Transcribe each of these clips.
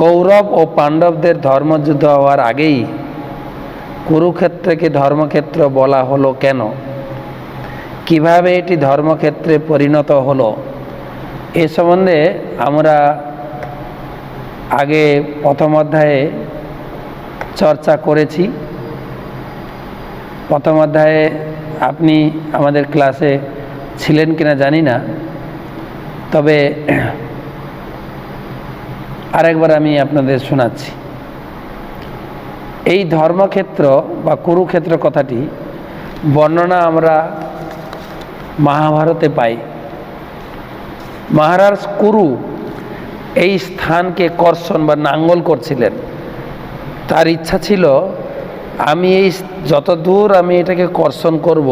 কৌরব ও পাণ্ডবদের ধর্মযুদ্ধ হওয়ার আগেই কুরুক্ষেত্রকে ধর্মক্ষেত্র বলা হলো কেন? কীভাবে এটি ধর্মক্ষেত্রে পরিণত হলো? এ সম্বন্ধে আমরা আগে প্রথম অধ্যায়ে চর্চা করেছি। প্রথম অধ্যায়ে আপনি আমাদের ক্লাসে ছিলেন কিনা জানি না। তবে আরেকবার আমি আপনাদের শোনাচ্ছি। এই ধর্মক্ষেত্র বা কুরুক্ষেত্র কথাটি বর্ণনা আমরা মহাভারতে পাই। মহারাজ কুরু এই স্থানকে কর্ষণ বা নাঙ্গল করছিলেন। তার ইচ্ছা ছিল, আমি এই যত দূর আমি এটাকে কর্ষণ করব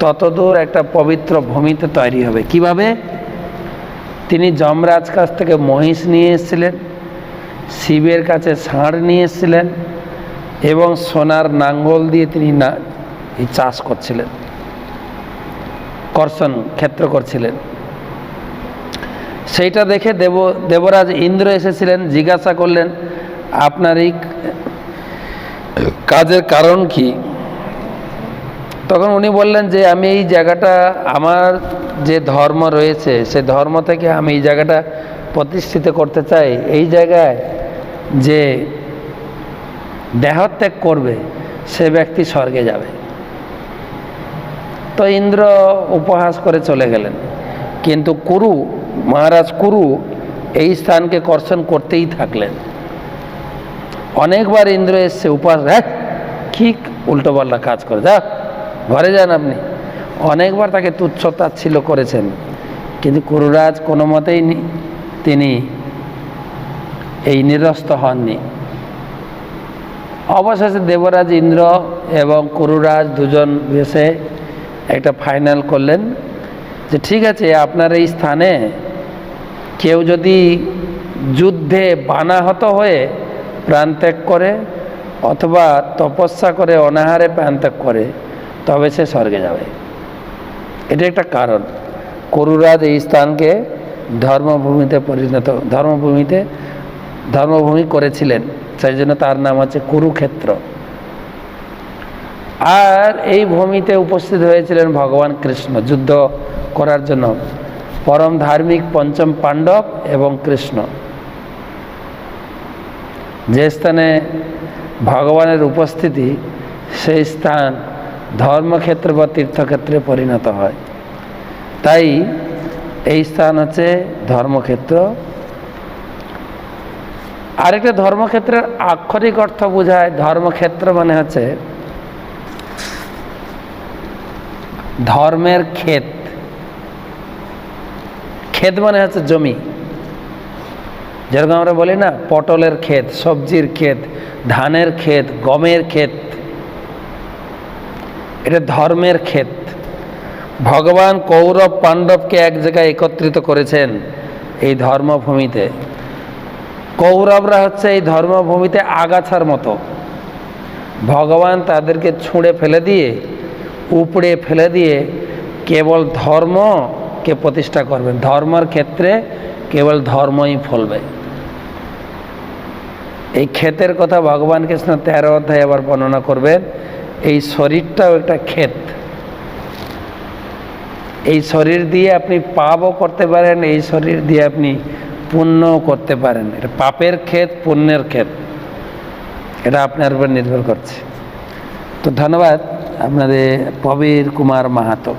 তত দূর একটা পবিত্র ভূমিতে তৈরি হবে। কীভাবে? তিনি যমরাজ কাছ থেকে মহিষ নিয়ে এসেছিলেন, শিবের কাছে ষাঁড় নিয়ে এসেছিলেন এবং সোনার নাঙ্গল দিয়ে তিনি না, চাষ করছিলেন, কর্ষণ ক্ষেত্র করছিলেন। সেইটা দেখে দেব, দেবরাজ ইন্দ্র এসেছিলেন, জিজ্ঞাসা করলেন, আপনার এই কাজের কারণ কি? তখন উনি বললেন যে, আমি এই জায়গাটা, আমার যে ধর্ম রয়েছে, সে ধর্ম থেকে আমি এই জায়গাটা প্রতিষ্ঠিত করতে চাই। এই জায়গায় যে দেহত্যাগ করবে, সে ব্যক্তি স্বর্গে যাবে। তো ইন্দ্র উপহাস করে চলে গেলেন। কিন্তু কুরু, মহারাজ কুরু এই স্থানকে কর্ষণ করতেই থাকলেন। অনেকবার ইন্দ্র এসছে উপহাস হ্যাঁ কি উল্টোপাল্টা কাজ করে, যা ঘরে যান আপনি। অনেকবার তাকে তুচ্ছ তাচ্ছিল্য করেছেন, কিন্তু কুরুরাজ কোনো মতেই তিনি এই নিরস্ত হননি। অবশেষে দেবরাজ ইন্দ্র এবং কুরুরাজ দুজন বেশে একটা ফাইনাল করলেন যে, ঠিক আছে, আপনার এই স্থানে কেউ যদি যুদ্ধে বানাহত হয়ে প্রাণত্যাগ করে অথবা তপস্যা করে অনাহারে প্রাণত্যাগ করে তবে সে স্বর্গে যাবে। এটা একটা কারণ। করুরাজ এই স্থানকে ধর্মভূমিতে পরিণত, ধর্মভূমিতে, ধর্মভূমি করেছিলেন। সেই জন্য তার নাম আছে কুরুক্ষেত্র। আর এই ভূমিতে উপস্থিত হয়েছিলেন ভগবান কৃষ্ণ। যুদ্ধ করার জন্য পরম ধার্মিক পঞ্চম পাণ্ডব এবং কৃষ্ণ। যে স্থানে ভগবানের উপস্থিতি, সেই স্থান ধর্মক্ষেত্র বা তীর্থক্ষেত্রে পরিণত হয়। তাই এই স্থান হচ্ছে ধর্মক্ষেত্র। আরেকটা ধর্মক্ষেত্রের আক্ষরিক অর্থ বোঝায়, ধর্মক্ষেত্র মানে হচ্ছে ধর্মের ক্ষেত। ক্ষেত মানে হচ্ছে জমি। যেরকম আমরা বলি না, পটলের ক্ষেত, সবজির ক্ষেত, ধানের ক্ষেত, গমের ক্ষেত এটা ধর্মের ক্ষেত। ভগবান কৌরব পাণ্ডবকে এক জায়গায় একত্রিত করেছেন এই ধর্মভূমিতে। কৌরবরা হচ্ছে এই ধর্মভূমিতে আগাছার মতো। ভগবান তাদেরকে ছুঁড়ে ফেলে দিয়ে, উপড়ে ফেলে দিয়ে কেবল ধর্মকে প্রতিষ্ঠা করবেন। ধর্মের ক্ষেত্রে কেবল ধর্মই ফলবে। এই ক্ষেতের কথা ভগবান কৃষ্ণ তেরো অধ্যায় আবার বর্ণনা করবেন। এই শরীরটাও একটা ক্ষেত। এই শরীর দিয়ে আপনি পাপও করতে পারেন, এই শরীর দিয়ে আপনি পুণ্যও করতে পারেন। এটা পাপের ক্ষেত, পুণ্যের ক্ষেত। এটা আপনার উপর নির্ভর করছে। তো ধন্যবাদ আপনাদের প্রবীর কুমার মাহাতো।